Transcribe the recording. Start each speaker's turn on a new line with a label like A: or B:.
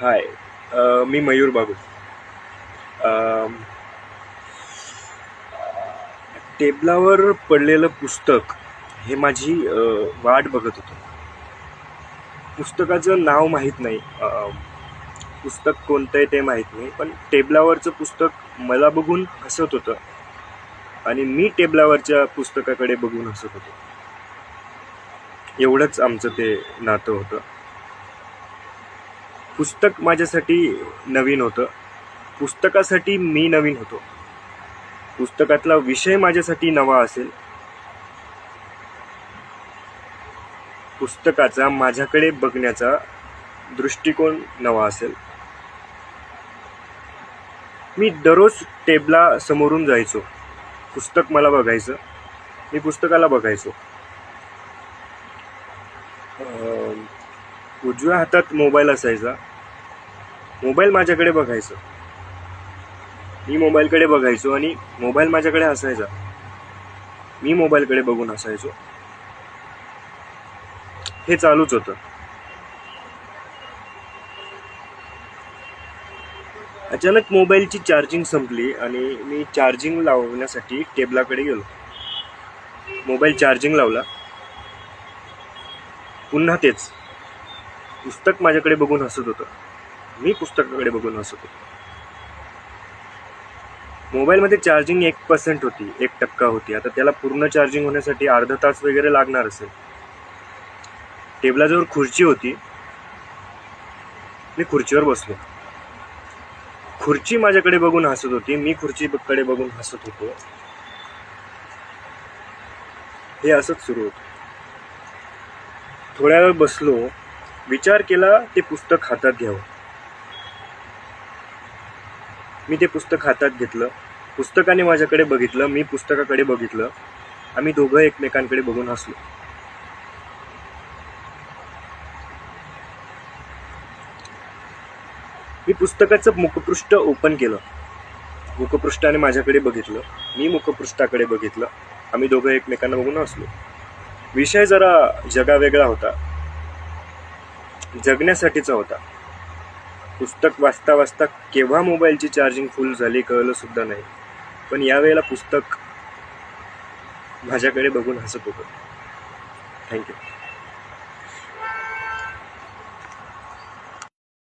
A: हाय uh, मी Mayur बागू. Um, टेबलावर पडलेलं पुस्तक हे माझी uh, वाट बघत होतं. पुस्तकाचं नाव माहीत नाही. Um, पुस्तक कोणतं आहे ते माहीत नाही पण टेबलावरचं पुस्तक मला बघून हसत होतं. आणि मी टेबलावरच्या पुस्तकाकडे बघून हसत होतो. एवढंच आमचं ते नातं होतं. पुस्तक माझ्यासाठी नवीन होतं. पुस्तकासाठी मी नवीन होतो. पुस्तकातला विषय माझ्यासाठी नवा असेल. पुस्तकाचा माझ्याकडे बघण्याचा दृष्टिकोन नवा असेल. मी दररोज टेबला समोरून जायचो. पुस्तक मला बघायचं. मी पुस्तकाला बघायचो. उजव्या हातात मोबाईल असायचा. मोबाईल माझ्याकडे बघायचं. मी मोबाईलकडे बघायचो आणि मोबाईल माझ्याकडे असायचा. मी मोबाईलकडे बघून हसायचो हे चालूच होतं. अचानक मोबाईलची चार्जिंग संपली आणि मी चार्जिंग लावण्यासाठी टेबलाकडे गेलो. मोबाईल चार्जिंग लावला. पुन्हा तेच. पुस्तक माझ्याकडे बघून हसत होतं. मी पुस्तकाकडे बघून हसत होतो. मोबाईलमध्ये चार्जिंग एक पर्सेंट होती एक टक्का होती. आता त्याला पूर्ण चार्जिंग होण्यासाठी अर्धा तास वगैरे लागणार असेल. टेबलाजवळ खुर्ची होती. मी खुर्चीवर बसलो. खुर्ची माझ्याकडे बघून हसत होती. मी खुर्चीकडे बघून हसत होतो. हे असंच सुरू होतं. थोड्या वेळ बसलो. विचार केला ते पुस्तक हातात घ्यावं. मी ते पुस्तक हातात घेतलं. पुस्तकाने माझ्याकडे बघितलं मी पुस्तकाकडे बघितलं. आम्ही दोघं एकमेकांकडे बघून हसलो. मी पुस्तकाचं मुखपृष्ठ ओपन केलं. मुखपृष्ठाने माझ्याकडे बघितलं. मी मुखपृष्ठाकडे बघितलं. आम्ही दोघं एकमेकांना बघून हसलो. विषय जरा जगावेगळा होता. जगण्यासाठीचा होता. पुस्तक वाचता वाचता केव्हा मोबाईलची चार्जिंग फुल झाली कळलं सुद्धा नाही. पण यावेळेला पुस्तक माझ्याकडे बघून हसत होतं. थँक्यू